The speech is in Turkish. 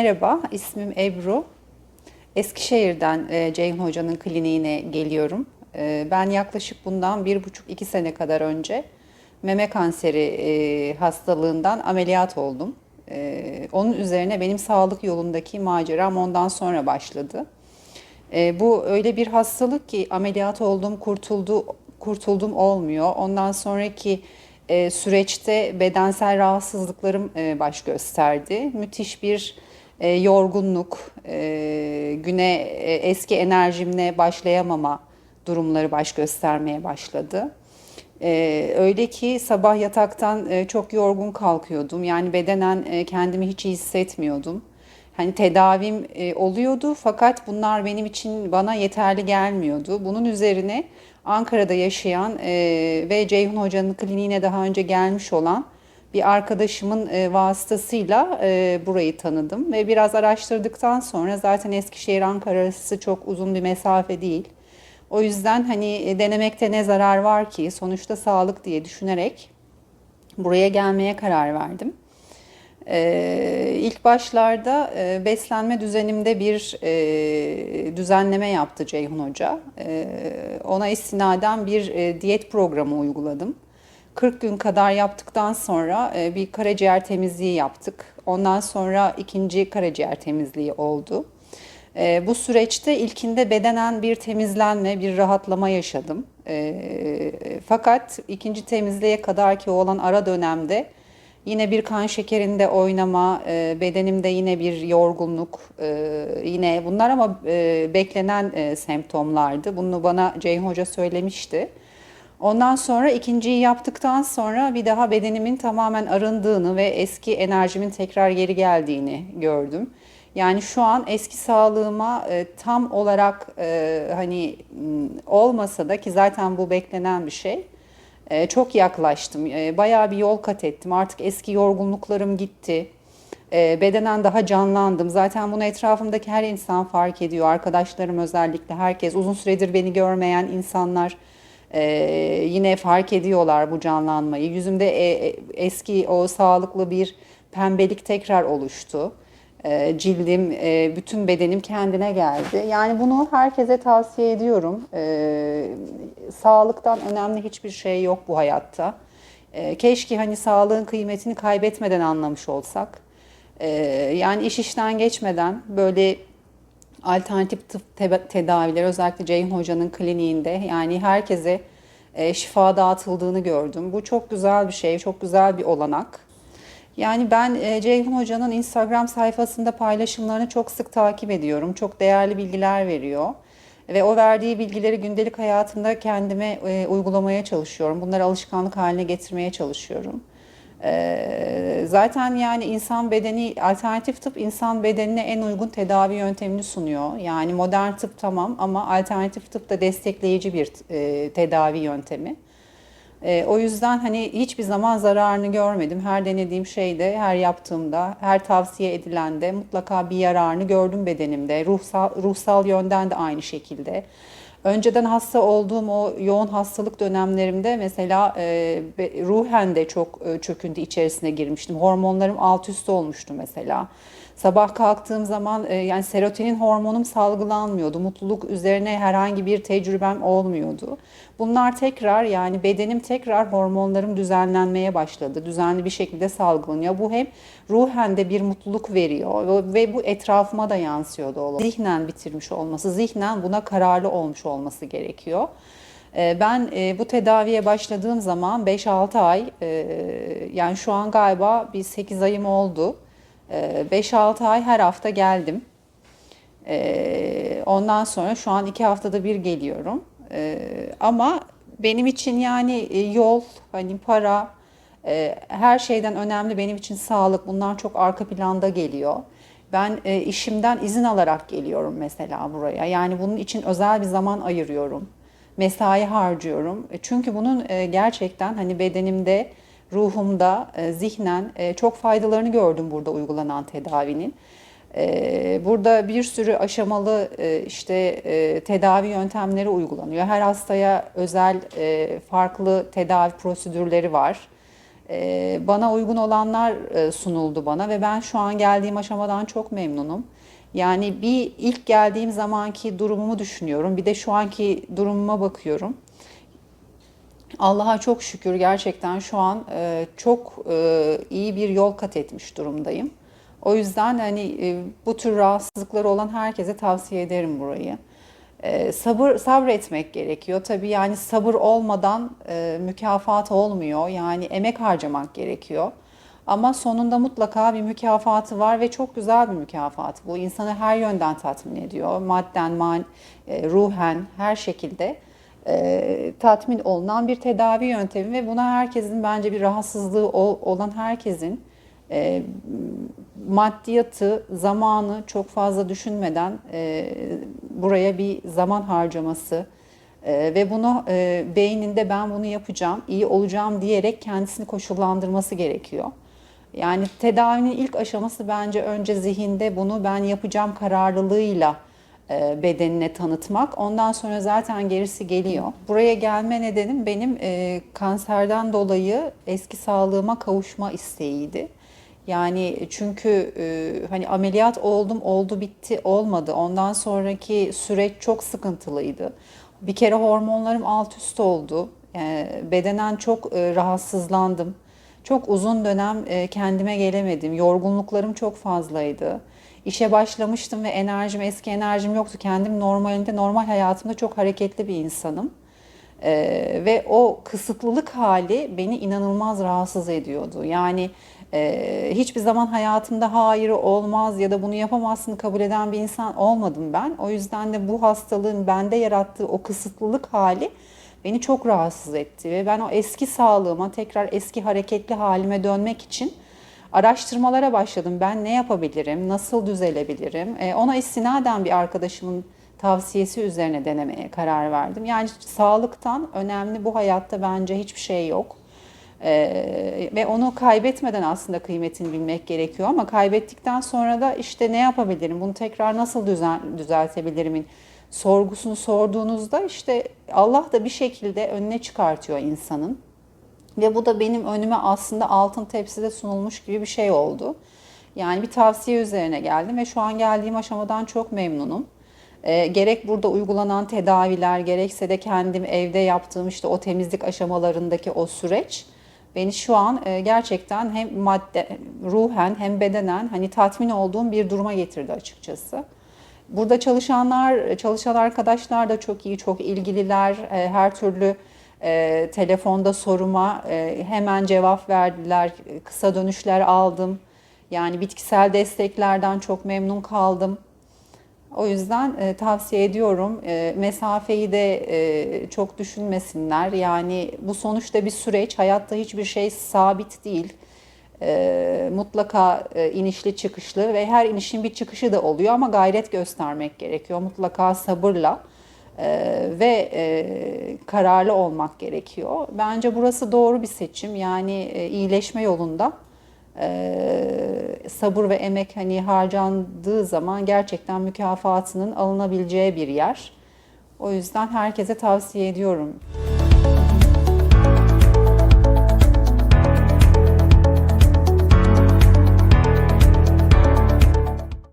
Merhaba, ismim Ebru. Eskişehir'den e, Ceyhun Hoca'nın kliniğine geliyorum. E, ben yaklaşık bundan bir buçuk iki sene kadar önce meme kanseri e, hastalığından ameliyat oldum. Onun üzerine benim sağlık yolundaki maceram ondan sonra başladı. Bu öyle bir hastalık ki ameliyat oldum, kurtuldu, kurtuldum olmuyor. Ondan sonraki süreçte bedensel rahatsızlıklarım baş gösterdi. Müthiş bir e, yorgunluk, e, güne e, eski enerjimle başlayamama durumları baş göstermeye başladı. E, öyle ki sabah yataktan e, çok yorgun kalkıyordum. Yani bedenen e, kendimi hiç iyi hissetmiyordum. Hani tedavim e, oluyordu fakat bunlar benim için bana yeterli gelmiyordu. Bunun üzerine Ankara'da yaşayan e, ve Ceyhun Hoca'nın kliniğine daha önce gelmiş olan bir arkadaşımın e, vasıtasıyla e, burayı tanıdım ve biraz araştırdıktan sonra zaten Eskişehir Ankara arası çok uzun bir mesafe değil. O yüzden hani e, denemekte ne zarar var ki sonuçta sağlık diye düşünerek buraya gelmeye karar verdim. Ee, ilk başlarda e, beslenme düzenimde bir e, düzenleme yaptı Ceyhun Hoca. E, ona istinaden bir e, diyet programı uyguladım. 40 gün kadar yaptıktan sonra e, bir karaciğer temizliği yaptık. Ondan sonra ikinci karaciğer temizliği oldu. E, bu süreçte ilkinde bedenen bir temizlenme, bir rahatlama yaşadım. E, fakat ikinci temizliğe kadar ki olan ara dönemde Yine bir kan şekerinde oynama, bedenimde yine bir yorgunluk, yine bunlar ama beklenen semptomlardı. Bunu bana Ceyhun Hoca söylemişti. Ondan sonra ikinciyi yaptıktan sonra bir daha bedenimin tamamen arındığını ve eski enerjimin tekrar geri geldiğini gördüm. Yani şu an eski sağlığıma e, tam olarak e, hani olmasa da ki zaten bu beklenen bir şey ee, çok yaklaştım. Ee, bayağı bir yol kat ettim. Artık eski yorgunluklarım gitti. Ee, bedenen daha canlandım. Zaten bunu etrafımdaki her insan fark ediyor. Arkadaşlarım özellikle herkes uzun süredir beni görmeyen insanlar e, yine fark ediyorlar bu canlanmayı. Yüzümde e, eski o sağlıklı bir pembelik tekrar oluştu. E, cildim, e, bütün bedenim kendine geldi. Yani bunu herkese tavsiye ediyorum. E, sağlıktan önemli hiçbir şey yok bu hayatta. Keşke hani sağlığın kıymetini kaybetmeden anlamış olsak. Yani iş işten geçmeden böyle alternatif tıp tedaviler özellikle Ceyhun Hoca'nın kliniğinde yani herkese şifa dağıtıldığını gördüm. Bu çok güzel bir şey, çok güzel bir olanak. Yani ben e, Ceyhun Hoca'nın Instagram sayfasında paylaşımlarını çok sık takip ediyorum. Çok değerli bilgiler veriyor. Ve o verdiği bilgileri gündelik hayatımda kendime e, uygulamaya çalışıyorum. Bunları alışkanlık haline getirmeye çalışıyorum. E, zaten yani insan bedeni, alternatif tıp insan bedenine en uygun tedavi yöntemini sunuyor. Yani modern tıp tamam ama alternatif tıp da destekleyici bir e, tedavi yöntemi. E, o yüzden hani hiçbir zaman zararını görmedim. Her denediğim şeyde, her yaptığımda, her tavsiye edilende mutlaka bir yararını gördüm bedenimde. Ruhsal, ruhsal yönden de aynı şekilde. Önceden hasta olduğum o yoğun hastalık dönemlerimde mesela e, ruhen de çok e, çöküntü içerisine girmiştim. Hormonlarım alt üst olmuştu mesela. Sabah kalktığım zaman e, yani serotonin hormonum salgılanmıyordu. Mutluluk üzerine herhangi bir tecrübem olmuyordu. Bunlar tekrar yani bedenim tekrar hormonlarım düzenlenmeye başladı. Düzenli bir şekilde salgılanıyor. Bu hem ruhen de bir mutluluk veriyor ve bu etrafıma da yansıyordu. Zihnen bitirmiş olması, zihnen buna kararlı olmuş olması gerekiyor. E, ben e, bu tedaviye başladığım zaman 5-6 ay yani şu an galiba bir 8 ayım oldu. 5-6 ee, ay her hafta geldim. Ee, ondan sonra şu an 2 haftada bir geliyorum. Ee, ama benim için yani e, yol, hani para, e, her şeyden önemli benim için sağlık. Bunlar çok arka planda geliyor. Ben e, işimden izin alarak geliyorum mesela buraya. Yani bunun için özel bir zaman ayırıyorum. Mesai harcıyorum. Çünkü bunun gerçekten hani bedenimde ruhumda, e, zihnen e, çok faydalarını gördüm burada uygulanan tedavinin. E, burada bir sürü aşamalı işte tedavi yöntemleri uygulanıyor. Her hastaya özel farklı tedavi prosedürleri var. Bana uygun olanlar sunuldu bana ve ben şu an geldiğim aşamadan çok memnunum. Yani bir ilk geldiğim zamanki durumumu düşünüyorum. Bir de şu anki durumuma bakıyorum. Allah'a çok şükür gerçekten şu an e, çok e, iyi bir yol kat etmiş durumdayım. O yüzden hani e, bu tür rahatsızlıkları olan herkese tavsiye ederim burayı. E, sabır sabretmek gerekiyor. Tabii yani sabır olmadan e, mükafat olmuyor. Yani emek harcamak gerekiyor. Ama sonunda mutlaka bir mükafatı var ve çok güzel bir mükafat. Bu insanı her yönden tatmin ediyor. Madden, man, e, ruhen her şekilde e, tatmin olunan bir tedavi yöntemi ve buna herkesin bence bir rahatsızlığı ol- olan herkesin e, maddiyatı, zamanı çok fazla düşünmeden e, buraya bir zaman harcaması e, ve bunu e, beyninde ben bunu yapacağım, iyi olacağım diyerek kendisini koşullandırması gerekiyor. Yani tedavinin ilk aşaması bence önce zihinde bunu ben yapacağım kararlılığıyla bedenine tanıtmak. Ondan sonra zaten gerisi geliyor. Buraya gelme nedenim benim e, kanserden dolayı eski sağlığıma kavuşma isteğiydi. Yani çünkü e, hani ameliyat oldum oldu bitti olmadı. Ondan sonraki süreç çok sıkıntılıydı. Bir kere hormonlarım alt üst oldu. E, bedenen çok e, rahatsızlandım. Çok uzun dönem e, kendime gelemedim. Yorgunluklarım çok fazlaydı. İşe başlamıştım ve enerjim, eski enerjim yoktu. Kendim normalinde, normal hayatımda çok hareketli bir insanım. Ee, ve o kısıtlılık hali beni inanılmaz rahatsız ediyordu. Yani e, hiçbir zaman hayatımda hayır olmaz ya da bunu yapamazsın kabul eden bir insan olmadım ben. O yüzden de bu hastalığın bende yarattığı o kısıtlılık hali beni çok rahatsız etti. Ve ben o eski sağlığıma, tekrar eski hareketli halime dönmek için araştırmalara başladım. Ben ne yapabilirim, nasıl düzelebilirim? E, ona istinaden bir arkadaşımın tavsiyesi üzerine denemeye karar verdim. Yani sağlıktan önemli bu hayatta bence hiçbir şey yok. Ee, ve onu kaybetmeden aslında kıymetini bilmek gerekiyor ama kaybettikten sonra da işte ne yapabilirim, bunu tekrar nasıl düzen, düzeltebilirimin sorgusunu sorduğunuzda işte Allah da bir şekilde önüne çıkartıyor insanın. Ve bu da benim önüme aslında altın tepside sunulmuş gibi bir şey oldu. Yani bir tavsiye üzerine geldim ve şu an geldiğim aşamadan çok memnunum. E, gerek burada uygulanan tedaviler, gerekse de kendim evde yaptığım işte o temizlik aşamalarındaki o süreç beni şu an e, gerçekten hem madde, ruhen hem bedenen hani tatmin olduğum bir duruma getirdi açıkçası. Burada çalışanlar, çalışan arkadaşlar da çok iyi, çok ilgililer. E, her türlü e, telefonda soruma e, hemen cevap verdiler. Kısa dönüşler aldım. Yani bitkisel desteklerden çok memnun kaldım. O yüzden e, tavsiye ediyorum. E, mesafeyi de e, çok düşünmesinler. Yani bu sonuçta bir süreç. Hayatta hiçbir şey sabit değil. E, mutlaka e, inişli çıkışlı ve her inişin bir çıkışı da oluyor ama gayret göstermek gerekiyor. Mutlaka sabırla e, ve e, kararlı olmak gerekiyor. Bence burası doğru bir seçim. Yani e, iyileşme yolunda e, sabır ve emek hani harcandığı zaman gerçekten mükafatının alınabileceği bir yer. O yüzden herkese tavsiye ediyorum.